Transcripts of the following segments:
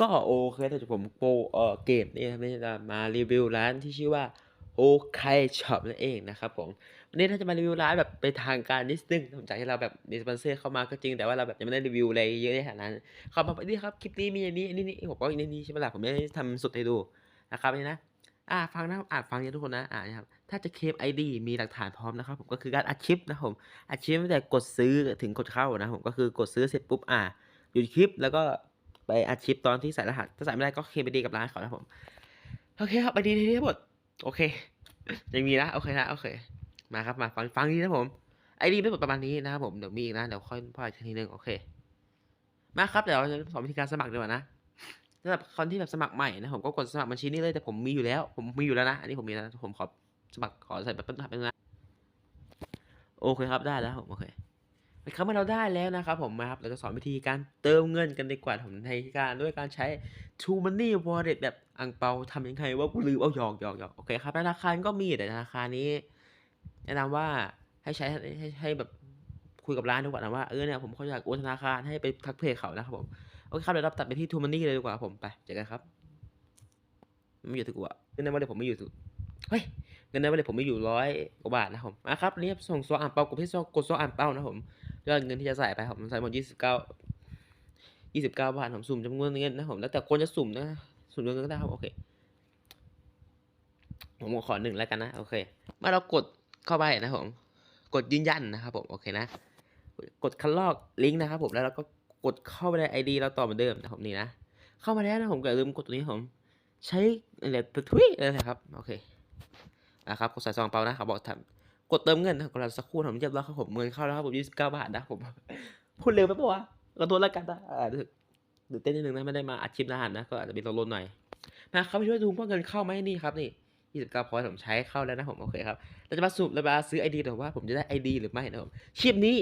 ก็โอเคแต่ผมโปรเอ่อเกมนี่ไม่จะมารีวิวร้านที่ชื่อว่าโอไคช็อปนั่นเองนะครับผมวันนี้ถ้าจะมารีวิวร้านแบบเป็นทางการนิดนึงผมจากที่เราแบบมีสปอนเซอร์เข้ามาก็จริงแต่ว่าเราแบบยังไม่ได้รีวิวอะไรเยอะในขนาดนั้นเข้ามานี่ครับคลิปนี้มีอันนี้อันนี้นี่ผมก็อันนี้นี่ใช่ไหมล่ะผมไม่ได้ทำสุดให้ดูนะครับนี่นะอ่าฟังนะอ่านฟังเนี่ยทุกคนนะอ่านะครับถ้าจะเคลม ID มีหลักฐานพร้อมนะครับผมก็คือการอัดคลิปนะครับผมอัดคลิปตั้งแต่กดซื้อถึงกดเข้านะผมก็คือกดซื้อเสร็จปุ๊บอ่าหยุดคลิปแล้วก็ ไปอัดคลิปตอนที่ใส่รหัส ถ้าใส่ไม่ได้ก็เคลม ID กับร้านเขานะผม โอเคครับ ID ที่ทั้งหมด โอเค ยังมีนะ โอเคนะ โอเค มาครับ มาฟังฟังนี้นะผม ID ทั้งหมดประมาณนี้นะครับผม เดี๋ยวมีอีกนะ เดี๋ยวค่อยพ่อยทีนึง โอเค มาครับ เดี๋ยวเราจะสอนวิธีการสมัครดีกว่านะสำหรับคนที่แบบสมัครใหม่นะผมก็กดสมัครบัญชีนี้เลย แต่ผมมีอยู่แล้ว ผมมีอยู่แล้วนะ อันนี้ผมมีแล้ว ผมขอสมัครขอใส่แบบเป็นแบบนะโอเคครับ ได้แล้วผม โอเค นะครับเมื่อเราได้แล้วนะครับผมนะครับเราจะสอนวิธีการเติมเงินกันดีกว่าผมในการด้วยการใช้ True Money Wallet แบบอังเปาทำยังไงว่ากูลืมเอาหยอกหยอกหยอกโอเคครับธนาคารก็มีแต่ธนาคารนี้ แนะนำว่าให้ใช้ให้ให้แบบคุยกับร้านดีกว่านะว่าเออเนี่ยผมเขาอยากโอนธนาคารให้ไปทักเพจเขานะครับผมโอเคครับเดี๋ยวเราตัดไปที่ทูมันนี่เลยดีกว่าผมไปเจอกันครับไม่อยู่ถึงกูอะเงินในวันเดียวผมไม่อยู่ถึงเฮ้ยเงินในวันเดียวผมไม่อยู่ร้อยกว่าบาทนะครับผมมาครับนี่ส่งโซอ่างเปากดที่ซกดโซอ่างเปานะผม ยอดเงินที่จะใส่ไปผมใส่หมดยี่สิบเก้ายี่สิบเก้าบาทผมสุ่มจำนวนเงินนะผมแล้วแต่คนจะสุ่มนะสุ่มจำนวนเงินก็ได้ครับโอเคผมขอหนึ่งแล้วกันนะโอเคเมื่อเรากดเข้าไปนะผมกดยืนยันนะครับผมโอเคนะ กดคันลอกลิงก์นะครับผมแล้วเราก็กดเข้าไปใน ID เราต่อเหมือนเดิมนะผมนี่นะเข้ามาแล้วนะผมก็ลืมกดตัวนี้ผมใช้อะไรตัวทวีอะไรนะครับโอเคนะครับกดใส่ซองเปานะครับบอกทำ กดเติมเงินนะครับกดรอสักครู่ผมเรียบร้อยครับผมเงินเข้าแล้วครับผมยี่สิบเก้าบาทนะผมพูดเร็วไปปะวะขอโทษแล้วกันนะอ่ารู้สึกตื่นเต้นนิดนึงนะไม่ได้มาอัดคลิปนานนะก็อาจจะมีตัวลนหน่อยนะครับไปช่วยดูว่าเงินเข้าไหมนี่ครับนี่ยี่สิบเก้าพอยผมใช้เข้าแล้วนะผมโอเคครับเราจะมาสุ่มเรามาซื้อ ID แต่ว่าผมจะได้ ID หรือไม่นะผมคลิปนี้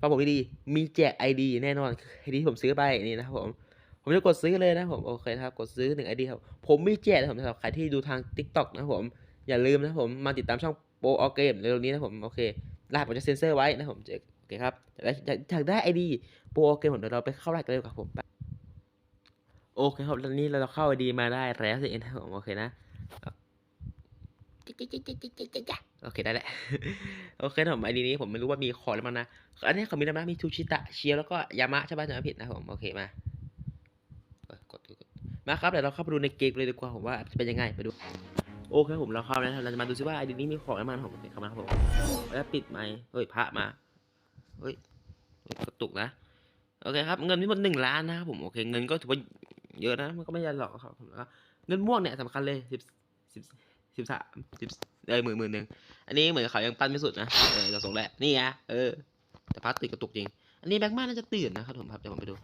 ฟังผมดีมีแจก ID แน่นอนคือ ID ที่ผมซื้อไปนี่นะครับผมผมจะกดซื้อเลยนะผมโอเคครับกดซื้อหนึ่ง ID ครับผมมีแจกนะผมสำหรับใครที่ดูทาง TikTok นะผมอย่าลืมนะผมมาติดตามช่อง โปรอเกมเร็วๆนี้นะผมโอเครหัสผมจะเซ็นเซอร์ไว้นะผมจะโอเคครับอยากได้อยากอด้ ID โปรออเกมผมเดี๋ยวเราไปเข้ารหัสกันเลยดีกว่าผมไปโอเคครับตอนนี้เราเข้า ID มาได้แล้วสิเองนะผมโอเคนะโอเคได้แหละโอเคผมไอดีนี้ผมไม่รู้ว่ามีขอแล้วมั้งนะอันนี้เขามีอะไรบ้างมีทูชิตะเชียแล้วก็ยามะใช่ป่ะจำไม่ผิดนะผมโอเคมากดมาครับเดี๋ยวเราเข้าไปดูในเกมเลยดีกว่าผมว่าจะเป็นยังไงไปดู โอเคผมเราเข้าแล้วนะเราจะมาดูซิว่าไอดีนี้มีของอะไรบ้างนะครับผมเข้ามาครับผมแล้วปิดไมค์เฮ้ยพระมาเฮ้ยกระตุกนะโอเคครับเงินมีหมดหนึ่งล้านนะครับผมโอเคเงินก็ถือว่าเยอะนะมันก็ไม่ใช่หรอกครับผมแล้วเงินม่วงเนี่ยสำคัญเลยสิบสิบสิบสามสิบเอ้ยหมื่นหมื่นหนึ่งอันนี้เหมือนเขายังปั้นไม่สุดนะเออจะส่งแหละนี่ไงเออแต่พัดติดกระตุกจริง อันนี้แบ็กมาน่าจะตื่นนะครับผมครับเดี๋ยวผมไปดู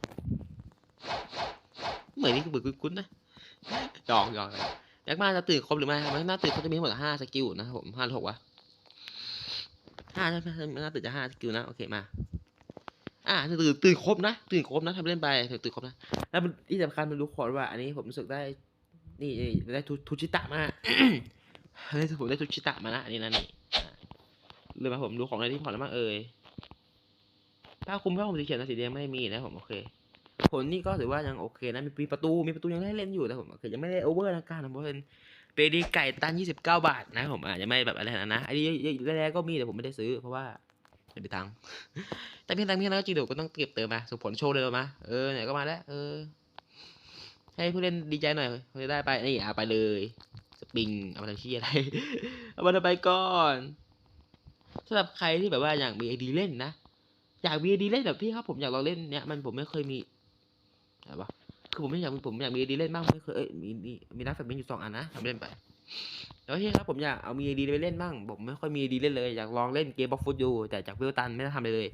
เหมือนนี่คือเบิกคุ้นๆนะหยอกหยอก แบ็กมาจะตื่นครบหรือไม่แบ็กมาตื่นเขาจะมีหมดห้าสกิลนะครับผมห้าหรือหกวะห้าใช่ไหมแบ็กมาตื่นจะห้าสกิลนะโอเคมาอ่าตื่นตื่นครบนะตื่นครบนะทำเล่นไปตื่นครบนะแล้วที่สำคัญมันรู้ขอว่า อันนี้ผมรู้สึกได้นี่ได้ทุทุชิตะมาอันนี้ผมได้ทุชิตะมานะอันนี้นะนี่เลยมาผมดูของอะไรที่ผ่อนแล้วมางเอ่ยผ้าคลุมผ้าคลุมสีเขียวนะสีแดงไม่มีนะผมโอเค ผลนี่ก็ถือว่ายังโอเคนะมีมีประตูมีประตูยังได้เล่นอยู่นะผมโอยังไม่ได้โอเวอร์นะการนะเพราะเป็นเปดีไก่ตันยี่สิบเก้าบาทนะผมอาจจะไม่แบบอะไรนะนะไอ้นี่แรกๆก็มีแต่ผมไม่ได้ซื้อเพราะว่าไม่มีตังค์แต่เพียงแต่เพียงแล้วจริงเดี๋ยวก็ต้องเก็บเติมมาส่งผลโชว์เลยมาเออเนี่ยก็มาแล้วเออให้ผู้เล่นดีใจหน่อยเขาจะได้ไปนี่เอาไปเลยสปริงเอามาทำชี้อะไรเอามาทำไปก่อนสำหรับใครที่แบบว่าอยากมีไอดีเล่นนะอยากมีไอดีเล่นแบบพี่ครับผมอยากลองเล่นเนี้ยมันผมไม่เคยมี อะไรวะคือผมไม่อยากผมอยากมีไอดีเล่นบ้างไม่เคยเอ้ยมีมีมีนักแฟนอยู่สองอันนะทำเล่นไปแล้วที่ครับผมอยากเอามีไอดีไปเล่นบ้างผมไม่ค่อยมีไอดีเล่นเลยอยากลองเล่นเกมบ็อฟฟุตอยู่แต่จากวิวตันไม่ได้ทำไรเลย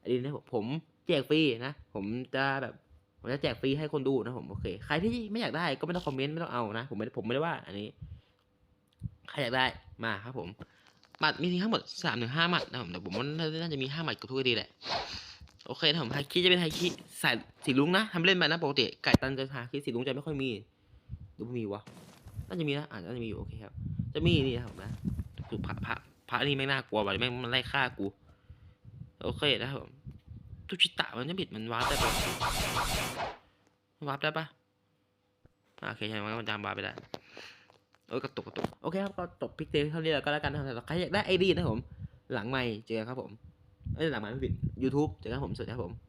ไอดีนี้ผมแจกฟรีนะ ผมจะแบบผมจะแจกฟรีให้คนดูนะผมโอเคใครที่ไม่อยากได้ก็ไม่ต้องคอมเมนต์ไม่ต้องเอานะผมไม่ผมไม่ได้ว่า อันนี้ใครอยากได้มาครับผมหมัดมีทั้งหมดสามถึงห้าหมัดนะผมแต่ผมว่าน่าจะมีห้าหมัดกับทุกดีแหละ โอเคผมไฮคิจะเป็นไฮคิสายสีลุงนะทำเล่นไปนะปกติไก่ตันจะหาคิสีลุงจะไม่ค่อยมีดูมีวะน่าจะมีนะอาจจะมีอยู่โอเคครับ จะมีนี่นะครับนะกูพระพระพระนี่ไม่น่ากลัวว่ะไม่มันไล่ฆ่ากู โอเคนะครับตุจิตะมันจะบิดมันวาร์ปได้ปะวาร์ปได้ปะโอเคใช่ไหมมันจำวาร์ปไปได้เออกระตุกกระตุกโอเคครับก็ตบพิกเตเท่านี้แล้วก็แล้วกันนะครับใครอยากได้ไอเดียนะผม หลังไม่เจอครับผม ไม่ได้หลักฐานผิด YouTube เจอครับผมสวัสดีครับผม